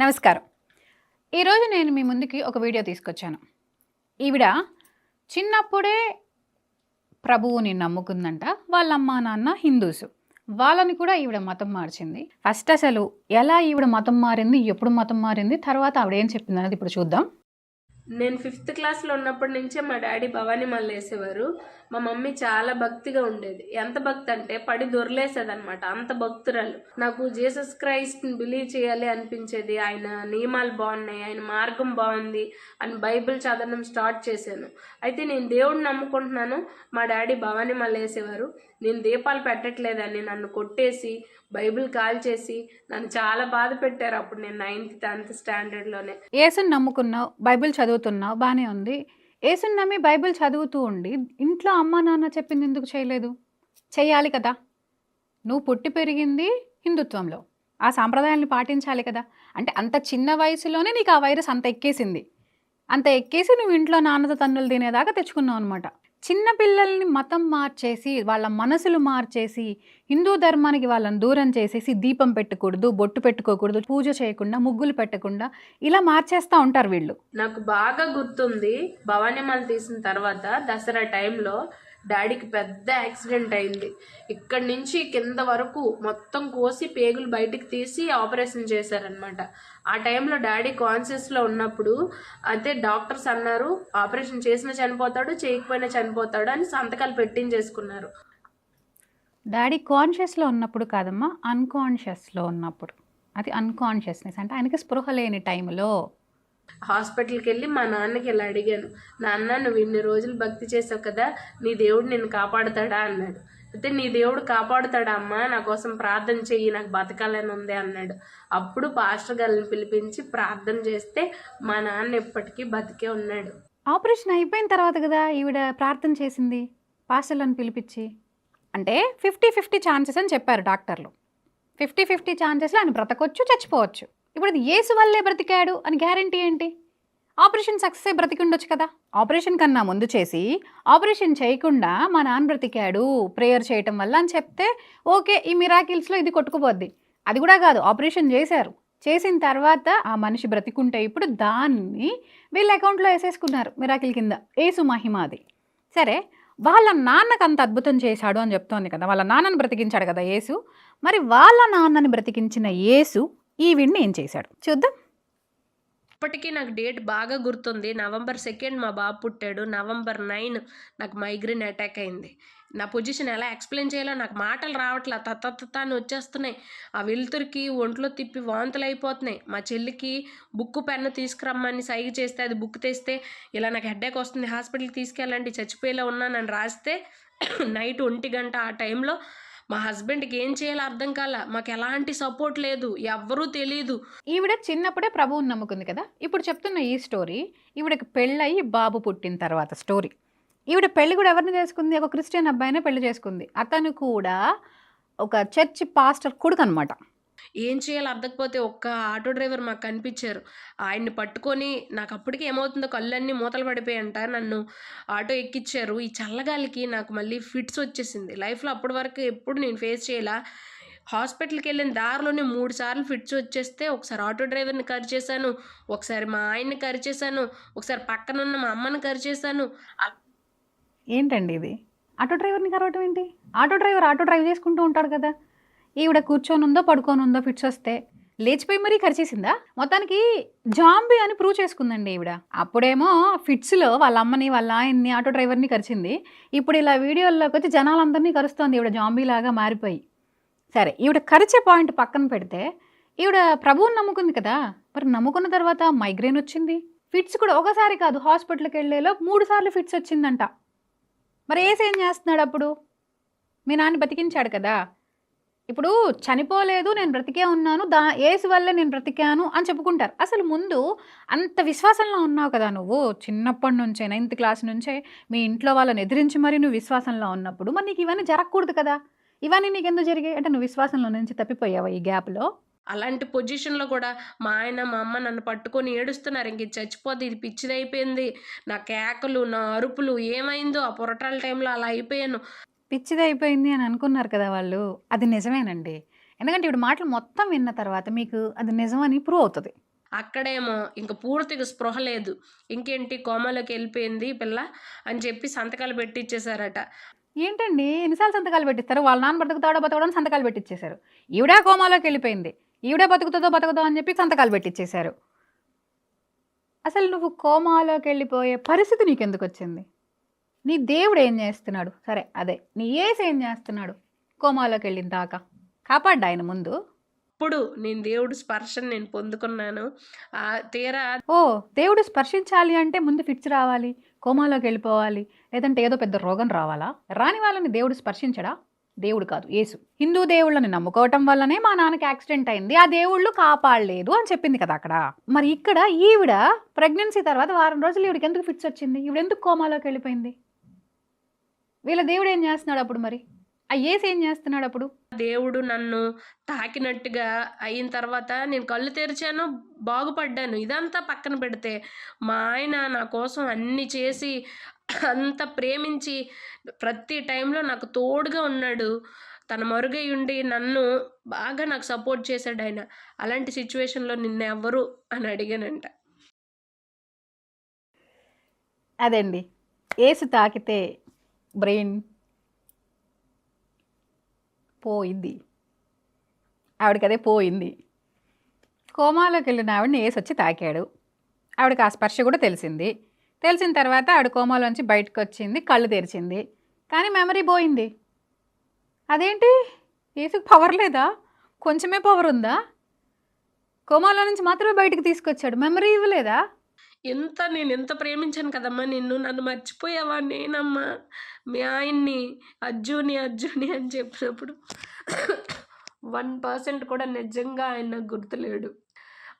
నమస్కారం. ఈరోజు నేను మీ ముందుకి ఒక వీడియో తీసుకొచ్చాను. ఈవిడ చిన్నప్పుడే ప్రభువుని నమ్ముకుందంట వాళ్ళ అమ్మా నాన్న హిందూస్. వాళ్ళని కూడా ఈవిడ మతం మార్చింది. ఫస్ట్ అసలు ఎలా ఈవిడ మతం మారింది ఎప్పుడు మతం మారింది తర్వాత ఆవిడ ఏం చెప్పింది అనేది ఇప్పుడు చూద్దాం. నేను ఫిఫ్త్ క్లాస్లో ఉన్నప్పటి నుంచే మా డాడీ భవానీ మళ్ళీ వేసేవారు. మా మమ్మీ చాలా భక్తిగా ఉండేది. ఎంత భక్తి అంటే పడి దొరలేసేదన్నమాట. అంత భక్తురాలు. నాకు జీసస్ క్రైస్ట్ని బిలీవ్ చేయాలి అనిపించేది. ఆయన నియమాలు బాగున్నాయి ఆయన మార్గం బాగుంది అని బైబిల్ చదవడం స్టార్ట్ చేశాను. అయితే నేను దేవుడిని నమ్ముకుంటున్నాను. మా డాడీ భవానీ మళ్ళీ వేసేవారు. నేను దీపాలు పెట్టట్లేదని నన్ను కొట్టేసి బైబిల్ కాల్ చేసి నన్ను చాలా బాధ పెట్టారు. అప్పుడు నేను నైన్త్ టెన్త్ స్టాండర్డ్లోనే ఏసుని నమ్ముకున్నావు బైబిల్ చదువుతున్నావు బాగానే ఉంది. ఏసుని నమ్మి బైబిల్ చదువుతూ ఉండి ఇంట్లో అమ్మా నాన్న చెప్పింది ఎందుకు చేయలేదు? చేయాలి కదా. నువ్వు పుట్టి పెరిగింది హిందుత్వంలో. ఆ సాంప్రదాయాన్ని పాటించాలి కదా. అంటే అంత చిన్న వయసులోనే నీకు ఆ వైరస్ అంత ఎక్కేసింది. అంత ఎక్కేసి నువ్వు ఇంట్లో నాన్నతో తన్నులు తినేదాకా తెచ్చుకున్నావు అనమాట చిన్న పిల్లల్ని మతం మార్చేసి వాళ్ళ మనసులు మార్చేసి హిందూ ధర్మానికి వాళ్ళని దూరం చేసేసి దీపం పెట్టకూడదు బొట్టు పెట్టుకోకూడదు పూజ చేయకుండా ముగ్గులు పెట్టకుండా ఇలా మార్చేస్తూ ఉంటారు వీళ్ళు. నాకు బాగా గుర్తుంది భవానీమాల తీసిన తర్వాత దసరా టైంలో డాడీకి పెద్ద యాక్సిడెంట్ అయింది. ఇక్కడి నుంచి కింద వరకు మొత్తం కోసి పేగులు బయటికి తీసి ఆపరేషన్ చేశారనమాట ఆ టైంలో డాడీ కాన్షియస్లో ఉన్నప్పుడు అయితే డాక్టర్స్ అన్నారు ఆపరేషన్ చేసినా చనిపోతాడు చేయకపోయినా చనిపోతాడు అని సంతకాలు పెట్టించేసుకున్నారు. డాడీ కాన్షియస్లో ఉన్నప్పుడు కాదమ్మా అన్కాన్షియస్లో ఉన్నప్పుడు. అది అన్కాన్షియస్నెస్ అంటే ఆయనకి స్పృహ లేని టైంలో హాస్పిటల్కి వెళ్ళి మా నాన్నకి ఇలా అడిగాను నాన్న నువ్వు ఇన్ని రోజులు భక్తి చేసావు కదా నీ దేవుడు నిన్ను కాపాడుతాడా? అన్నాడు. అయితే నీ దేవుడు కాపాడుతాడా అమ్మా? నా కోసం ప్రార్థన చెయ్యి నాకు బతకాలని ఉంది అన్నాడు. అప్పుడు పాస్టర్ గారిని పిలిపించి ప్రార్థన చేస్తే మా నాన్న ఎప్పటికీ బతికే ఉన్నాడు. ఆపరేషన్ అయిపోయిన తర్వాత కదా ఈవిడ ప్రార్థన చేసింది? పాస్టర్లను పిలిపించి. అంటే ఫిఫ్టీ ఫిఫ్టీ ఛాన్సెస్ అని చెప్పారు డాక్టర్లు. ఫిఫ్టీ ఫిఫ్టీ ఛాన్సెస్లో ఆయన బ్రతకొచ్చు చచ్చిపోవచ్చు. ఇప్పుడు అది ఏసు వల్లే బ్రతికాడు అని గ్యారంటీ ఏంటి? ఆపరేషన్ సక్సెస్ అయి బ్రతికి ఉండొచ్చు కదా. ఆపరేషన్ కన్నా ముందు చేసి ఆపరేషన్ చేయకుండా మా నాన్న బ్రతికాడు ప్రేయర్ చేయటం వల్ల అని చెప్తే ఓకే ఈ మిరాకిల్స్లో ఇది కొట్టుకుపోద్ది. అది కూడా కాదు ఆపరేషన్ చేశారు. చేసిన తర్వాత ఆ మనిషి బ్రతికుంటే ఇప్పుడు దాన్ని వీళ్ళ అకౌంట్లో వేసేసుకున్నారు మిరాకిల్ కింద. ఏసు మహిమ అది. సరే వాళ్ళ నాన్నకు అంత అద్భుతం చేశాడు అని చెప్తోంది కదా. వాళ్ళ నాన్నని బ్రతికించాడు కదా యేసు. మరి వాళ్ళ నాన్నని బ్రతికించిన యేసు ఈవిడ్ని ఏం చేశాడు? చూద్దాం. ఇప్పటికీ నాకు డేట్ బాగా గుర్తుంది. నవంబర్ సెకండ్ మా బాబు పుట్టాడు. నవంబర్ నైన్ నాకు మైగ్రేన్ అటాక్ అయింది. నా పొజిషన్ ఎలా ఎక్స్ప్లెయిన్ చేయాలో నాకు మాటలు రావట్లే. తత్త అని వచ్చేస్తున్నాయి. ఆ వెలుతురికి ఒంట్లో తిప్పి వాంతులు అయిపోతున్నాయి. మా చెల్లికి బుక్ పెన్ను తీసుకురమ్మని సైగ చేస్తే అది బుక్ తెస్తే ఇలా నాకు హెడ్ఏక్ వస్తుంది. హాస్పిటల్కి తీసుకెళ్ళండి. చచ్చిపోయేలా ఉన్నానని రాస్తే నైట్ ఒంటి గంట ఆ టైంలో మా హస్బెండ్కి ఏం చేయాలో అర్థం కాల. మాకు ఎలాంటి సపోర్ట్ లేదు. ఎవ్వరూ తెలియదు ఈవిడ చిన్నప్పుడే ప్రభువుని నమ్ముకుంది కదా? ఇప్పుడు చెప్తున్న ఈ స్టోరీ ఈవిడకి పెళ్ళయి బాబు పుట్టిన తర్వాత స్టోరీ. ఈవిడ పెళ్ళి కూడా ఎవరిని చేసుకుంది? ఒక క్రిస్టియన్ అబ్బాయినే పెళ్ళి చేసుకుంది. అతను కూడా ఒక చర్చ్ పాస్టర్ కొడుకు అనమాట ఏం చేయాలో అర్థకపోతే ఒక్క ఆటో డ్రైవర్ మాకు కనిపించారు. ఆయన్ని పట్టుకొని నాకు అప్పటికి ఏమవుతుందో కళ్ళన్నీ మూతలు పడిపోయంట నన్ను ఆటో ఎక్కిచ్చారు. ఈ చల్లగాలికి నాకు మళ్ళీ ఫిట్స్ వచ్చేసింది. లైఫ్లో అప్పటి వరకు ఎప్పుడు నేను ఫేస్ చేయాల. హాస్పిటల్కి వెళ్ళిన దారిలోనే మూడు సార్లు ఫిట్స్ వచ్చేస్తే ఒకసారి ఆటో డ్రైవర్ని కరి చేశాను ఒకసారి మా ఆయన్ని కరి చేశాను ఒకసారి పక్కనున్న మా అమ్మని కరి చేశాను ఏంటండి ఇది? ఆటో డ్రైవర్ని కరవటం ఏంటి? ఆటో డ్రైవర్ ఆటో డ్రైవ్ చేసుకుంటూ ఉంటాడు కదా. ఈవిడ కూర్చోనుందో ఉందో ఉందో ఫిట్స్ వస్తే లేచిపోయి మరీ ఖర్చేసిందా మొత్తానికి జాంబీ అని ప్రూవ్ చేసుకుందండి ఈవిడ. అప్పుడేమో ఫిట్స్లో వాళ్ళ అమ్మని వాళ్ళ ఆయన్ని ఆటో డ్రైవర్ని కరిచింది. ఇప్పుడు ఇలా వీడియోల్లోకి వచ్చి జనాలందరినీ కరుస్తోంది ఈవిడ జాంబీ లాగా మారిపోయి. సరే ఈవిడ కరిచే పాయింట్ పక్కన పెడితే ఈవిడ ప్రభువుని నమ్ముకుంది కదా. మరి నమ్ముకున్న తర్వాత మైగ్రేన్ వచ్చింది. ఫిట్స్ కూడా ఒకసారి కాదు హాస్పిటల్కి వెళ్ళేలో మూడు సార్లు ఫిట్స్ వచ్చిందంట. మరి ఏసేం చేస్తున్నాడు అప్పుడు? మీ నాన్న బతికించాడు కదా. ఇప్పుడు చనిపోలేదు నేను బ్రతికే ఉన్నాను దా ఏసు వల్లే నేను బ్రతికాను అని చెప్పుకుంటారు. అసలు ముందు అంత విశ్వాసంలో ఉన్నావు కదా నువ్వు? చిన్నప్పటి నుంచే నైన్త్ క్లాస్ నుంచే మీ ఇంట్లో వాళ్ళని ఎదిరించి మరి నువ్వు విశ్వాసంలో ఉన్నప్పుడు మరి నీకు ఇవన్నీ జరగకూడదు కదా? ఇవన్నీ నీకు ఎందుకు జరిగాయి? అంటే నువ్వు విశ్వాసంలో నుంచి తప్పిపోయావా ఈ గ్యాప్లో? అలాంటి పొజిషన్లో కూడా మా ఆయన మా అమ్మ నన్ను పట్టుకొని ఏడుస్తున్నారు. ఇంక చచ్చిపోతే ఇది పిచ్చిదైపోయింది. నా కేకలు నా అరుపులు ఏమైందో ఆ పొరటాల టైంలో అలా అయిపోయాను. పిచ్చిది అయిపోయింది అని అనుకున్నారు కదా వాళ్ళు అది నిజమేనండి. ఎందుకంటే ఇప్పుడు మాటలు మొత్తం విన్న తర్వాత మీకు అది నిజమని ప్రూవ్ అవుతుంది. అక్కడేమో ఇంక పూర్తిగా స్పృహ లేదు. ఇంకేంటి కోమాలోకి వెళ్ళిపోయింది పిల్ల అని చెప్పి సంతకాలు పెట్టిచ్చేశారట. ఏంటండి? ఎన్నిసార్లు సంతకాలు పెట్టిస్తారు? వాళ్ళ నాన్న బతుకుతాడో బతకడో అని సంతకాలు పెట్టించేశారు ఈవిడే కోమాలోకి వెళ్ళిపోయింది. ఈవిడే బతుకుతుందో బతకదో అని చెప్పి సంతకాలు పెట్టించేశారు అసలు నువ్వు కోమాలోకి వెళ్ళిపోయే పరిస్థితి నీకు ఎందుకు వచ్చింది నీ దేవుడు ఏం చేస్తున్నాడు? సరే అదే. నీ ఏసు ఏం చేస్తున్నాడు? కోమాలోకి వెళ్ళిన దాకా. కాపాడ్డా ఆయన ముందు. ఇప్పుడు నేను దేవుడి స్పర్శను నేను పొందుకున్నాను. ఆ తీరా ఓ దేవుడు స్పర్శించాలి అంటే ముందు ఫిట్స్ రావాలి కోమాలోకి వెళ్ళిపోవాలి లేదంటే ఏదో పెద్ద రోగం రావాలా? రాని వాళ్ళని దేవుడు స్పర్శించడా? దేవుడు కాదు యేసు. హిందూ దేవుళ్ళని నమ్ముకోవటం వల్లనే మా నాన్నకి యాక్సిడెంట్ అయింది. ఆ దేవుళ్ళు కాపాడలేదు అని చెప్పింది కదా అక్కడ. మరి ఇక్కడ ఈవిడ ప్రెగ్నెన్సీ తర్వాత వారం రోజులు ఈవిడకి ఎందుకు ఫిట్స్ వచ్చింది? ఈవిడ ఎందుకు కోమాలోకి వెళ్ళిపోయింది వీళ్ళ దేవుడు ఏం చేస్తున్నాడు అప్పుడు మరి? ఆ ఏసు ఏం చేస్తున్నాడు అప్పుడు? దేవుడు నన్ను తాకినట్టుగా అయిన తర్వాత నేను కళ్ళు తెరిచాను బాగుపడ్డాను. ఇదంతా పక్కన పెడితే మా ఆయన నా కోసం అన్ని చేసి అంత ప్రేమించి ప్రతి టైంలో నాకు తోడుగా ఉన్నాడు. తన మరుగై ఉండి నన్ను బాగా నాకు సపోర్ట్ చేశాడు ఆయన. అలాంటి సిచ్యువేషన్లో నిన్నెవ్వరు అని అడిగానంట. అదండి. ఏసు తాకితే బ్రెయిన్ పోయింది. ఆవిడకి అదే పోయింది. కోమాలోకి వెళ్ళిన ఆవిడని వేసి వచ్చి తాకాడు. ఆవిడకి ఆ స్పర్శ కూడా తెలిసింది. తెలిసిన తర్వాత ఆవిడ కోమాలోంచి బయటకు వచ్చింది కళ్ళు తెరిచింది. కానీ మెమరీ పోయింది. అదేంటి? ఏసుకు పవర్ లేదా? కొంచెమే పవర్ ఉందా? కోమాలో నుంచి మాత్రమే బయటకు తీసుకొచ్చాడు. మెమరీ ఇవ్వలేదా? ఎంత నేను ఎంత ప్రేమించాను కదమ్మా నిన్ను నన్ను మర్చిపోయావా నేనమ్మా? మీ ఆయన్ని అజ్జుని అజ్జుని అని చెప్పినప్పుడు వన్ పర్సెంట్ కూడా నిజంగా ఆయన నాకు గుర్తులేడు.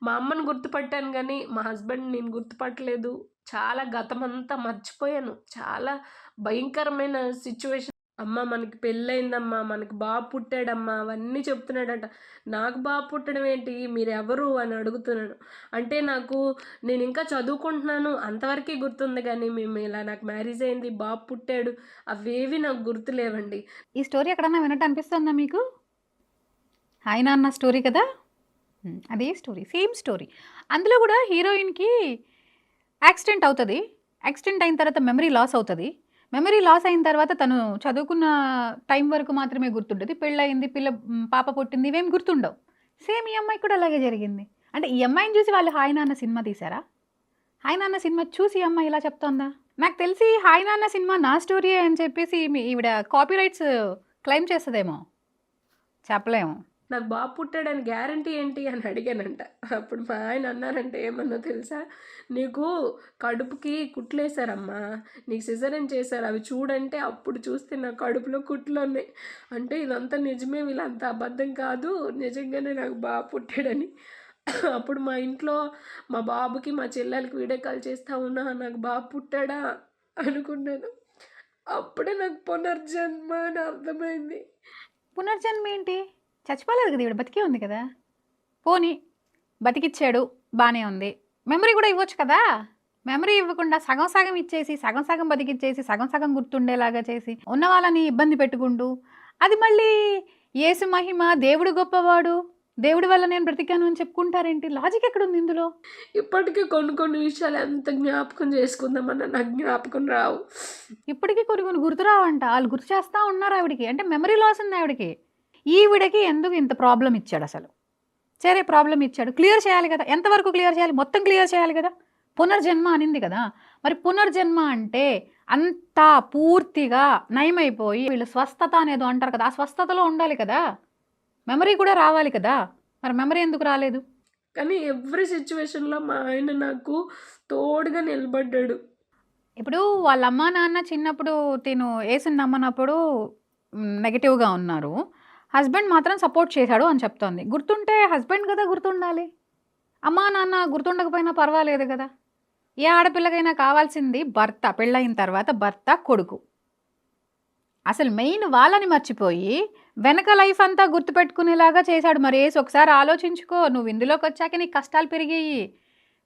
మా అమ్మని గుర్తుపట్టాను కానీ మా హస్బెండ్ నేను గుర్తుపట్టలేదు. చాలా గతమంతా మర్చిపోయాను. చాలా భయంకరమైన సిచ్యువేషన్ అమ్మ మనకి పెళ్ళయిందమ్మా మనకి బాబు పుట్టాడమ్మా అవన్నీ చెప్తున్నాడట. నాకు బాబు పుట్టడం ఏంటి? మీరెవరు అని అడుగుతున్నాను అంటే నాకు నేను ఇంకా చదువుకుంటున్నాను అంతవరకే గుర్తుంది కానీ మేము ఇలా నాకు మ్యారేజ్ అయింది బాబు పుట్టాడు అవేవి నాకు గుర్తులేవండి. ఈ స్టోరీ ఎక్కడన్నా వినట్టు అనిపిస్తుందా మీకు? హాయ్ నాన్న స్టోరీ కదా? అదే స్టోరీ సేమ్ స్టోరీ. అందులో కూడా హీరోయిన్కి యాక్సిడెంట్ అవుతుంది. యాక్సిడెంట్ అయిన తర్వాత మెమరీ లాస్ అవుతుంది. మెమరీ లాస్ అయిన తర్వాత తను చదువుకున్న టైం వరకు మాత్రమే గుర్తుంటుంది పెళ్ళయింది పిల్ల పాప పుట్టింది ఇవేం గుర్తుండవు. సేమ్ ఈ అమ్మాయి కూడా అలాగే జరిగింది. అంటే ఈ అమ్మాయిని చూసి వాళ్ళు హాయ్ నాన్న సినిమా తీశారా? హాయ్ నాన్న సినిమా చూసి ఈ అమ్మాయి ఇలా చెప్తోందా? నాకు తెలిసి హాయ్ నాన్న సినిమా నా స్టోరీ అని చెప్పేసి మీ- ఈవిడ కాపీరైట్స్ క్లెయిమ్ చేస్తుందేమో. చెప్పలేము. నాకు బాబు పుట్టాడని గ్యారంటీ ఏంటి అని అడిగానంట. అప్పుడు మా ఆయన అన్నారంటే ఏమన్నా తెలుసా? నీకు కడుపుకి కుట్లేశారమ్మా. నీకు సిజరన్ చేశారు. అవి చూడంటే అప్పుడు చూస్తే నా కడుపులో కుట్లు ఉన్నాయి. అంటే ఇదంతా నిజమే వీళ్ళంతా అబద్ధం కాదు. నిజంగానే నాకు బాబు పుట్టాడని. అప్పుడు మా ఇంట్లో మా బాబుకి మా చెల్లెలకి వీడియో కాల్ చేస్తా ఉన్నా నాకు బాబు పుట్టాడా? అనుకున్నాను. అప్పుడే నాకు పునర్జన్మ అని అర్థమైంది. పునర్జన్మ ఏంటి? చచ్చిపోలేదు కదా ఈవిడ బతికే ఉంది కదా. పోనీ బతికిచ్చాడు బాగానే ఉంది. మెమరీ కూడా ఇవ్వచ్చు కదా. మెమరీ ఇవ్వకుండా సగం సగం ఇచ్చేసి సగం సగం బతికిచ్చేసి సగం సగం గుర్తుండేలాగా చేసి ఉన్న వాళ్ళని ఇబ్బంది పెట్టుకుంటూ అది మళ్ళీ యేసు మహిమ దేవుడు గొప్పవాడు. దేవుడి వల్ల నేను బ్రతికాను అని చెప్పుకుంటారేంటి? లాజిక్ ఎక్కడుంది ఇందులో? ఇప్పటికీ కొన్ని కొన్ని విషయాలు ఎంత జ్ఞాపకం చేసుకుందామన్నా నాకు జ్ఞాపకం రావు. ఇప్పటికీ కొన్ని కొన్ని గుర్తురావంట వాళ్ళు గుర్తు చేస్తూ ఉన్నారు ఆవిడకి. అంటే మెమరీ లాస్ ఉంది ఆవిడకి. ఈవిడకి ఎందుకు ఇంత ప్రాబ్లం ఇచ్చాడు అసలు? సరే ప్రాబ్లం ఇచ్చాడు. క్లియర్ చేయాలి కదా. ఎంతవరకు క్లియర్ చేయాలి? మొత్తం క్లియర్ చేయాలి కదా? పునర్జన్మ అనింది కదా. మరి పునర్జన్మ అంటే అంతా పూర్తిగా నయమైపోయి వీళ్ళు స్వస్థత అనేదో అంటారు కదా. ఆ స్వస్థతలో ఉండాలి కదా. మెమరీ కూడా రావాలి కదా. మరి మెమరీ ఎందుకు రాలేదు? కానీ ఎవ్రీ సిచ్యువేషన్లో మా ఆయన నాకు తోడుగా నిలబడ్డాడు. ఇప్పుడు వాళ్ళ అమ్మా నాన్న చిన్నప్పుడు తిను వేసిన నమ్మనప్పుడు నెగిటివ్గా ఉన్నారు. హస్బెండ్ మాత్రం సపోర్ట్ చేశాడు అని చెప్తోంది. గుర్తుంటే హస్బెండ్ కదా గుర్తుండాలి. అమ్మా నాన్న గుర్తుండకపోయినా పర్వాలేదు కదా. ఏ ఆడపిల్లకైనా కావాల్సింది భర్త పెళ్ళయిన తర్వాత భర్త కొడుకు. అసలు మెయిన్ వాళ్ళని మర్చిపోయి వెనక లైఫ్ అంతా గుర్తుపెట్టుకునేలాగా చేశాడు. మరి ఏసి ఒకసారి ఆలోచించుకో నువ్వు ఇందులోకి వచ్చాక నీకు కష్టాలు పెరిగాయి.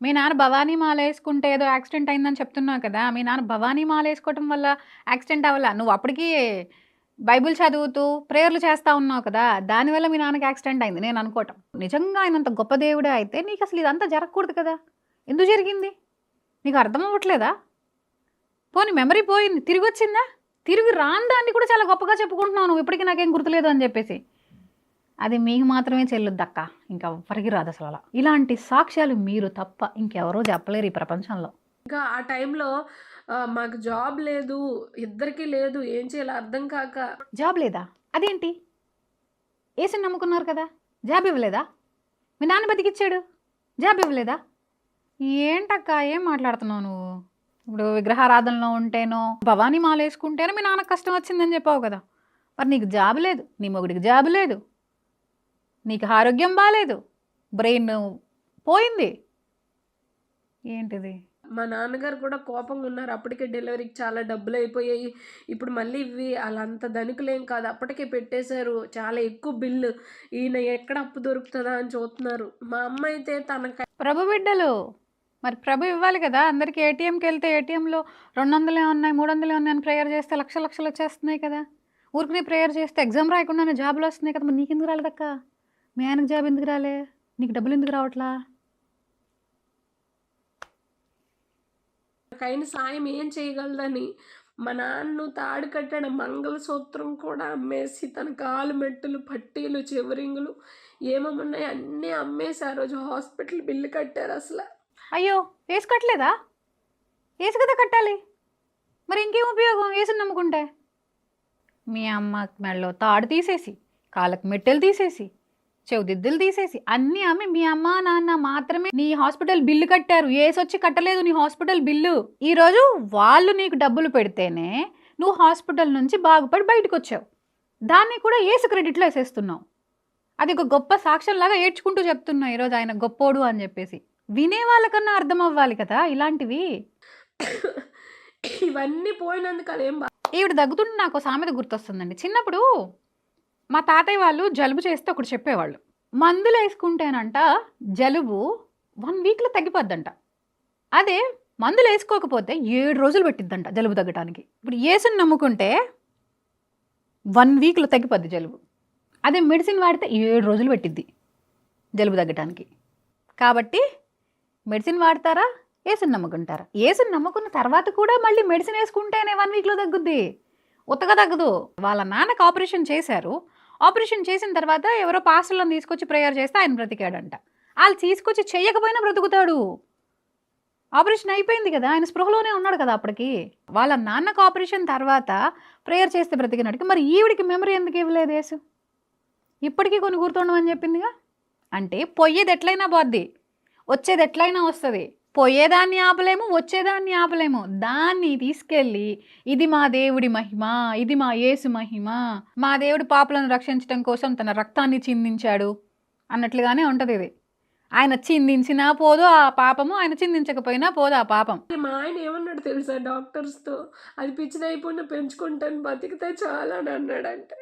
మీ నాన్న భవానీ మాల వేసుకుంటే ఏదో యాక్సిడెంట్ అయిందని చెప్తున్నావు కదా. మీ నాన్న భవానీ మాల వేసుకోవటం వల్ల యాక్సిడెంట్ అవ్వాల? నువ్వు అప్పటికీ బైబిల్ చదువుతూ ప్రేయర్లు చేస్తా ఉన్నావు కదా దానివల్ల మీ నాన్నకి యాక్సిడెంట్ అయింది. నేను అనుకోవటం. నిజంగా ఆయనంత గొప్ప దేవుడే అయితే నీకు అసలు ఇదంతా జరగకూడదు కదా? ఎందుకు జరిగింది? నీకు అర్థం అవ్వట్లేదా? పోనీ మెమరీ పోయింది. తిరిగి వచ్చిందా? తిరిగి రాని దాన్ని కూడా చాలా గొప్పగా చెప్పుకుంటున్నావు నువ్వు. ఇప్పటికీ నాకేం గుర్తులేదు అని చెప్పేసి. అది మీకు మాత్రమే చెల్లుద్దక్క ఇంకా ఎవ్వరికి రాదు అసలు అలా. ఇలాంటి సాక్ష్యాలు మీరు తప్ప ఇంకెవరూ చెప్పలేరు ఈ ప్రపంచంలో. ఇంకా ఆ టైంలో మాకు జాబ్ లేదు ఇద్దరికి లేదు ఏం చేయాలో అర్థం కాక జాబ్ లేదా? అదేంటి? ఏసీ నమ్ముకున్నారు కదా? జాబ్ ఇవ్వలేదా? మీ నాన్న బతికిచ్చాడు. జాబ్ ఇవ్వలేదా? ఏంటక్క ఏం మాట్లాడుతున్నావు నువ్వు? ఇప్పుడు విగ్రహారాధనలో ఉంటేనో భవానీ మాల వేసుకుంటేనో మీ నాన్నకు కష్టం వచ్చిందని చెప్పావు కదా. మరి నీకు జాబ్ లేదు నీ మొగుడికి జాబ్ లేదు నీకు ఆరోగ్యం బాగాలేదు బ్రెయిన్ పోయింది. ఏంటిది? మా నాన్నగారు కూడా కోపంగా ఉన్నారు. అప్పటికే డెలివరీకి చాలా డబ్బులు అయిపోయాయి. ఇప్పుడు మళ్ళీ ఇవి అలా అంత ధనికులేం కాదు. అప్పటికే పెట్టేశారు. చాలా ఎక్కువ బిల్లు ఈయన ఎక్కడ అప్పు దొరుకుతుందా అని చూస్తున్నారు. మా అమ్మ అయితే తనక ప్రభు బిడ్డలు మరి ప్రభు ఇవ్వాలి కదా? అందరికీ ఏటీఎంకి వెళ్తే ఏటీఎంలో రెండు వందలే ఉన్నాయి మూడు వందలే ఉన్నాయి అని ప్రేయర్ చేస్తే లక్ష లక్షలు వచ్చేస్తున్నాయి కదా? ఊరికి ప్రేయర్ చేస్తే ఎగ్జామ్ రాయకుండానే జాబులు వస్తున్నాయి కదా? మరి నీకు ఎందుకు రాలేదక్క? మీ ఆయనకు జాబ్ ఎందుకు రాలే? నీకు డబ్బులు ఎందుకు రావట్లా? అయిన సాయం ఏం చేయగలదని. మా నాన్ను తాడు కట్టాడ మంగళసూత్రం కూడా అమ్మేసి తన కాలు మెట్టులు పట్టీలు చివరింగులు ఏమేమున్నాయి అన్నీ అమ్మేసి ఆ రోజు హాస్పిటల్ బిల్లు కట్టారు అసలు. అయ్యో వేసి కట్టలేదా? వేసి కదా కట్టాలి. మరి ఇంకేం ఉపయోగం వేసి నమ్ముకుంటే? మీ అమ్మ మెడలో తాడు తీసేసి కాళ్ళకు మెట్టెలు తీసేసి చెవుదిద్దులు తీసేసి అన్నీ అమ్మి మీ అమ్మ నాన్న మాత్రమే నీ హాస్పిటల్ బిల్లు కట్టారు. ఏసి వచ్చి కట్టలేదు నీ హాస్పిటల్ బిల్లు. ఈరోజు వాళ్ళు నీకు డబ్బులు పెడితేనే నువ్వు హాస్పిటల్ నుంచి బాగుపడి బయటకు వచ్చావు దాన్ని కూడా ఏసు క్రెడిట్లో వేసేస్తున్నావు. అది ఒక గొప్ప సాక్ష్యంలాగా ఏడ్చుకుంటూ చెప్తున్నా ఈరోజు ఆయన గొప్పోడు అని చెప్పేసి. వినే వాళ్ళకన్నా అర్థం అవ్వాలి కదా ఇలాంటివి. ఇవన్నీ పోయినందుకు అదేం ఈవిడ దగ్గుతుంటే నాకు సామెత గుర్తొస్తుందండి. చిన్నప్పుడు మా తాతయ్య వాళ్ళు జలుబు చేస్తే ఒకటి చెప్పేవాళ్ళు. మందులు వేసుకుంటేనంట జలుబు వన్ వీక్లో తగ్గిపోద్దంట. అదే మందులు వేసుకోకపోతే ఏడు రోజులు పెట్టిద్దంట జలుబు తగ్గడానికి ఇప్పుడు ఏసుని నమ్ముకుంటే వన్ వీక్లో తగ్గిపోద్ది జలుబు. అదే మెడిసిన్ వాడితే ఏడు రోజులు పెట్టిద్ది జలుబు తగ్గడానికి కాబట్టి మెడిసిన్ వాడతారా? ఏసుని నమ్ముకుంటారా? ఏసుని నమ్ముకున్న తర్వాత కూడా మళ్ళీ మెడిసిన్ వేసుకుంటేనే వన్ వీక్లో తగ్గుద్ది. ఉత్తగా తగ్గదు. వాళ్ళ నాన్నకు ఆపరేషన్ చేశారు. ఆపరేషన్ చేసిన తర్వాత ఎవరో పాస్టర్లను తీసుకొచ్చి ప్రేయర్ చేస్తే ఆయన బ్రతికాడంట. వాళ్ళు తీసుకొచ్చి చేయకపోయినా బ్రతుకుతాడు. ఆపరేషన్ అయిపోయింది కదా ఆయన స్పృహలోనే ఉన్నాడు కదా అప్పటికి. వాళ్ళ నాన్నకు ఆపరేషన్ తర్వాత ప్రేయర్ చేస్తే బ్రతికినాడికి మరి ఈవిడికి మెమరీ ఎందుకు ఇవ్వలేదు యేసు? ఇప్పటికీ కొన్ని గుర్తుండమని చెప్పిందిగా? అంటే పోయేది ఎట్లయినా పోద్ది. వచ్చేది ఎట్లయినా వస్తుంది. పోయేదాన్ని ఆపలేము వచ్చేదాన్ని ఆపలేము. దాన్ని తీసుకెళ్ళి ఇది మా దేవుడి మహిమ ఇది మా యేసు మహిమ మా దేవుడు పాపులను రక్షించడం కోసం తన రక్తాన్ని చిందించాడు అన్నట్లుగానే ఉంటుంది ఇది. ఆయన చిందించినా పోదు ఆ పాపము ఆయన చిందించకపోయినా పోదు ఆ పాపం. మా ఆయన ఏమన్నాడు తెలుసా డాక్టర్స్తో? అది పిచ్చిదైపోయినా పెంచుకుంటాను బతికితే చాలా అని అన్నాడంటే.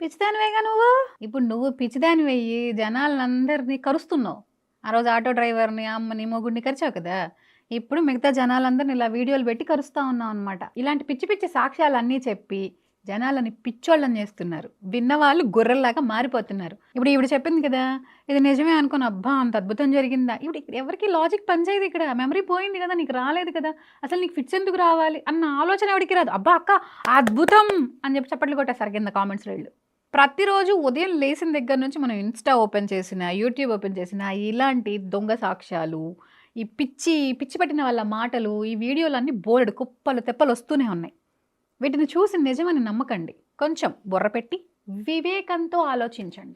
పిచ్చిదానివేగా నువ్వు? ఇప్పుడు నువ్వు పిచ్చిదాని వెయ్యి జనాలందరినీ కరుస్తున్నావు. ఆ రోజు ఆటో డ్రైవర్ని అమ్మని మొగుడిని కరిచావు కదా? ఇప్పుడు మిగతా జనాలందరిని ఇలా వీడియోలు పెట్టి కరుస్తూ ఉన్నాం అనమాట ఇలాంటి పిచ్చి పిచ్చి సాక్ష్యాలన్నీ చెప్పి జనాలని పిచ్చోళ్ళని చేస్తున్నారు. విన్నవాళ్ళు గొర్రెల్లాగా మారిపోతున్నారు. ఇప్పుడు ఈవిడ చెప్పింది కదా ఇది నిజమే అనుకుని అబ్బా అంత అద్భుతం జరిగిందా? ఇప్పుడు ఎవరికి లాజిక్ పనిచేయదు ఇక్కడ. మెమరీ పోయింది కదా నీకు రాలేదు కదా. అసలు నీకు ఫిట్స్ ఎందుకు రావాలి? అన్న ఆలోచన ఎవరికి రాదు. అబ్బా అక్క అద్భుతం అని చెప్పి చప్పట్లు కొట్టేస్తారు కింద కామెంట్స్ వీళ్ళు. ప్రతిరోజు ఉదయం లేచిన దగ్గర నుంచి మనం ఇన్స్టా ఓపెన్ చేసిన యూట్యూబ్ ఓపెన్ చేసిన ఇలాంటి దొంగ సాక్ష్యాలు ఈ పిచ్చి పిచ్చి పట్టిన వాళ్ళ మాటలు ఈ వీడియోలన్నీ బోలెడు కుప్పలు తెప్పలు వస్తూనే ఉన్నాయి. వీటిని చూసి నిజమని నమ్మకండి. కొంచెం బుర్ర పెట్టి వివేకంతో ఆలోచించండి.